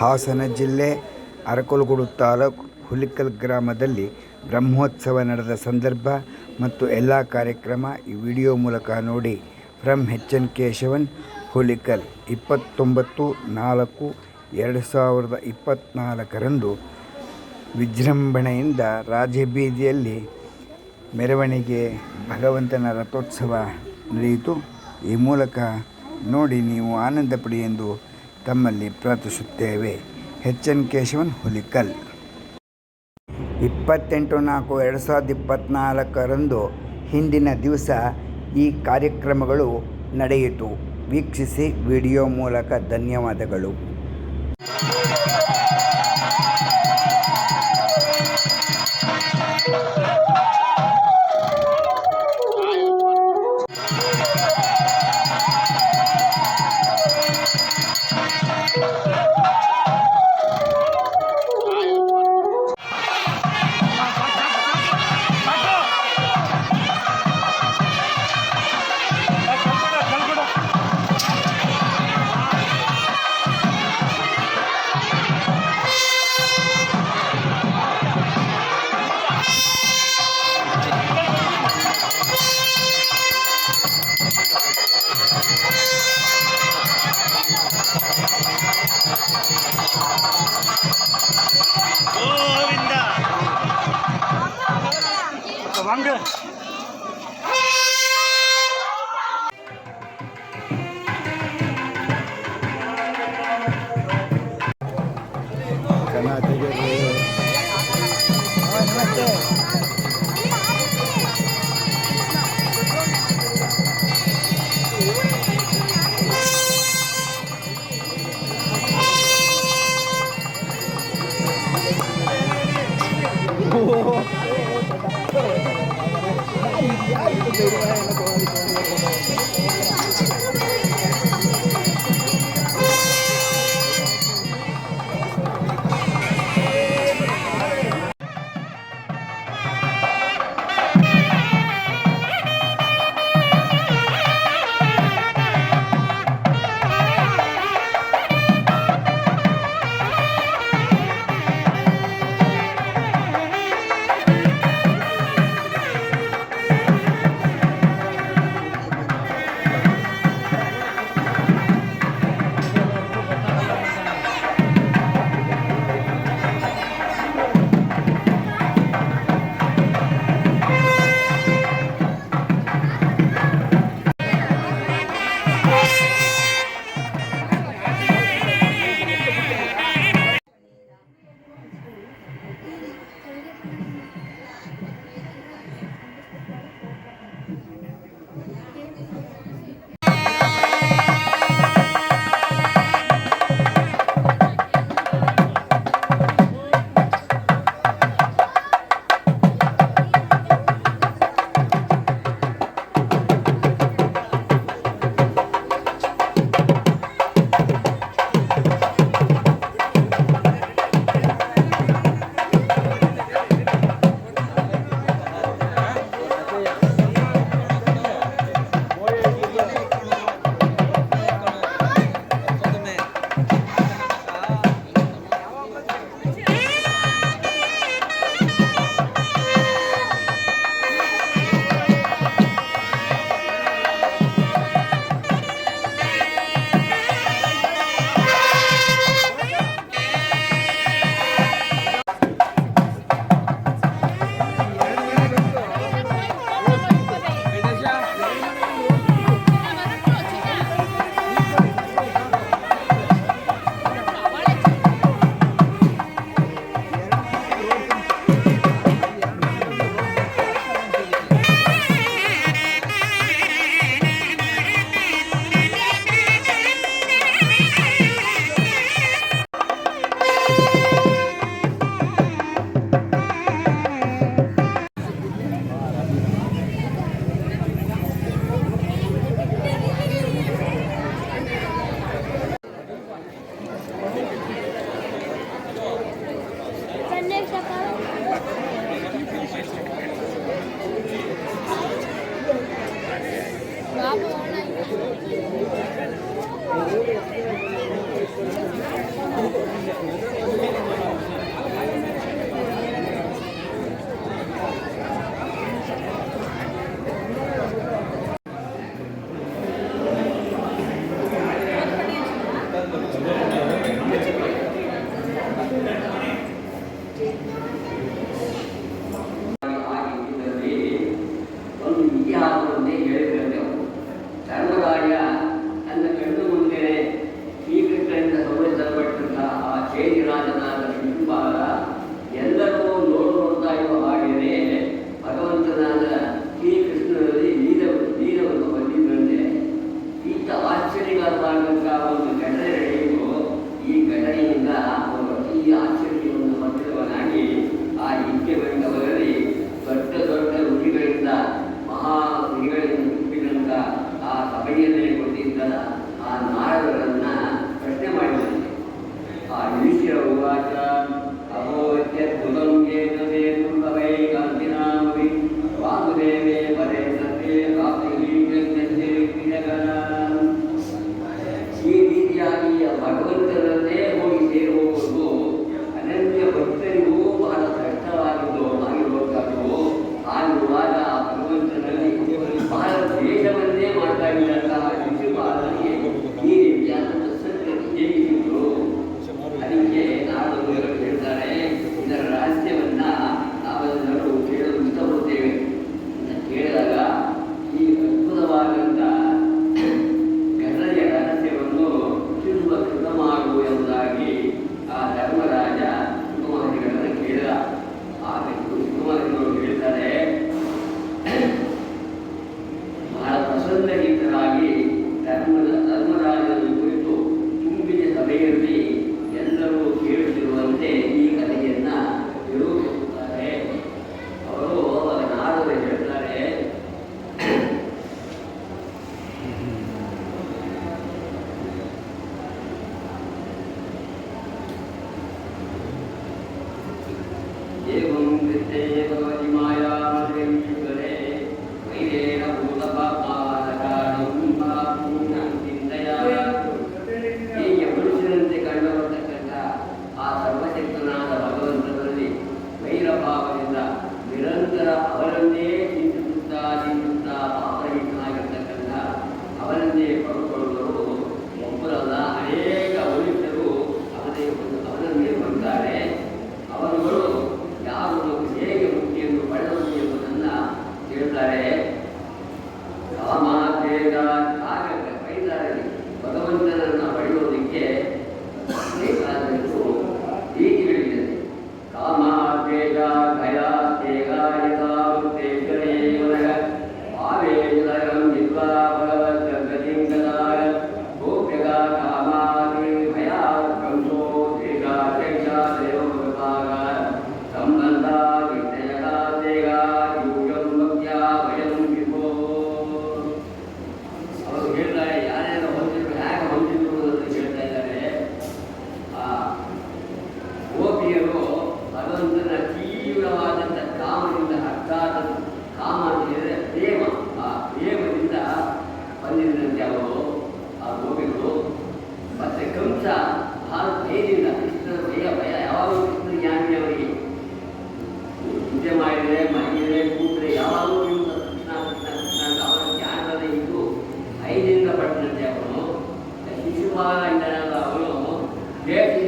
ಹಾಸನ ಜಿಲ್ಲೆ ಅರಕಲಗೂಡು ತಾಲೂಕು ಹುಲಿಕಲ್ ಗ್ರಾಮದಲ್ಲಿ ಬ್ರಹ್ಮೋತ್ಸವ ನಡೆದ ಸಂದರ್ಭ ಮತ್ತು ಎಲ್ಲ ಕಾರ್ಯಕ್ರಮ ಈ ವಿಡಿಯೋ ಮೂಲಕ ನೋಡಿ. From H N Keshavan, Hulikal ಇಪ್ಪತ್ತೊಂಬತ್ತು ನಾಲ್ಕು ಎರಡು ಸಾವಿರದ ಇಪ್ಪತ್ತ್ನಾಲ್ಕರಂದು ವಿಜೃಂಭಣೆಯಿಂದ ರಾಜಬೀದಿಯಲ್ಲಿ ಮೆರವಣಿಗೆ ಭಗವಂತನ ರಥೋತ್ಸವ ನಡೆಯಿತು. ಈ ಮೂಲಕ ನೋಡಿ ನೀವು ಆನಂದ ಪಡಿ ಎಂದು ತಮ್ಮಲ್ಲಿ ಪ್ರಾರ್ಥಿಸುತ್ತೇವೆ. H N Keshavan Hulikal. ಇಪ್ಪತ್ತೆಂಟು ನಾಲ್ಕು ಎರಡು ಸಾವಿರದ ಇಪ್ಪತ್ತ್ನಾಲ್ಕರಂದು ಹಿಂದಿನ ದಿವಸ ಈ ಕಾರ್ಯಕ್ರಮಗಳು ನಡೆಯಿತು. ವೀಕ್ಷಿಸಿ ವಿಡಿಯೋ ಮೂಲಕ ಧನ್ಯವಾದಗಳು. Yeah.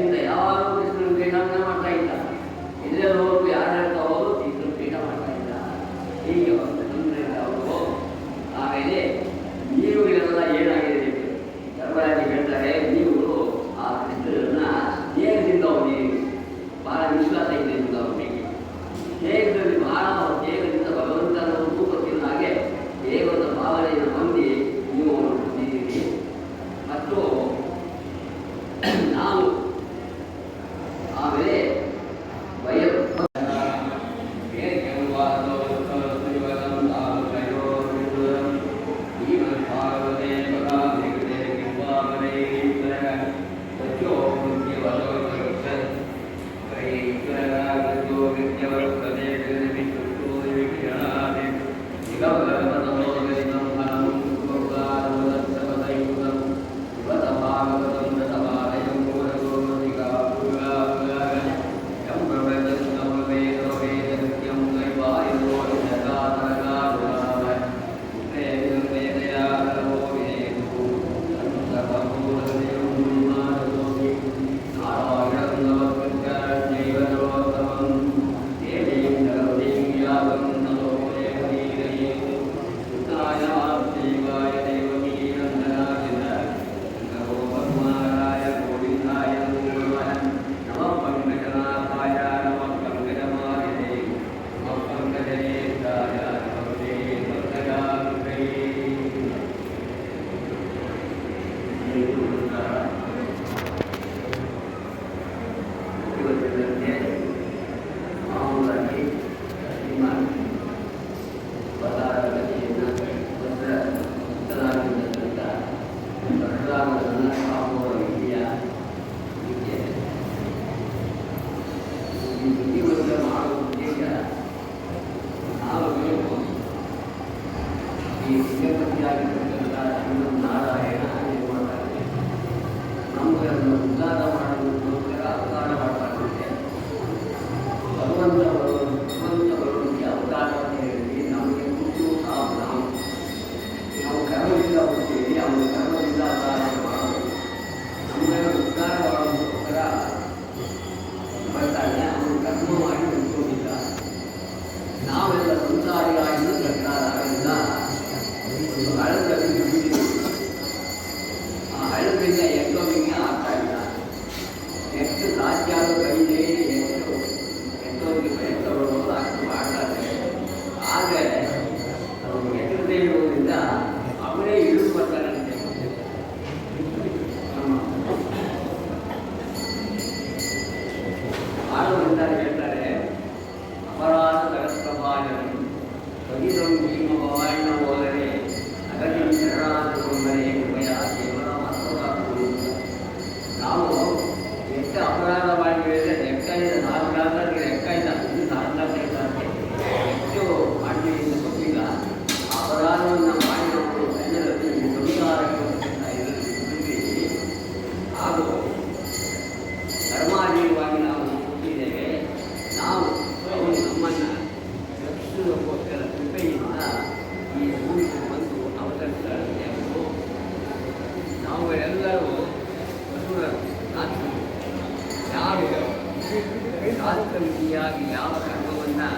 ತಾತ್ಕಾಲಿಕವಾಗಿ ಯಾವ ಕರ್ಮವನ್ನು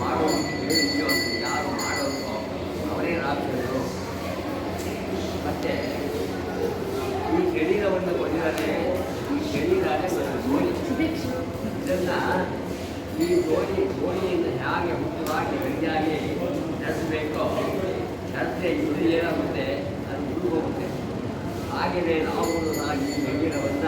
ಮಾಡೋದಕ್ಕೆ ಹೇಳಿದ್ಯೋ ಅದನ್ನು ಯಾರು ಮಾಡೋದು? ಅವರೇ ರಾಜರು ಮತ್ತು ಈ ಶರೀರವನ್ನು ಹೊಂದಿರದೆ ಈ ಶರೀರನೇ ಒಂದು ಗೋಲಿ ಇದನ್ನು ಈ ಗೋಲಿ ಗೋಲಿಯನ್ನು ಹೇಗೆ ಮುಖ್ಯವಾಗಿ ಗಡಿಯಾಗಿ ನಡೆಸಬೇಕೋ ನಡೆಸದೆ ಇದು ಏನಾಗುತ್ತೆ ಅದು ಉಳಿದು ಹಾಗೆಯೇ ನಾವು ಈ ಶರೀರವನ್ನು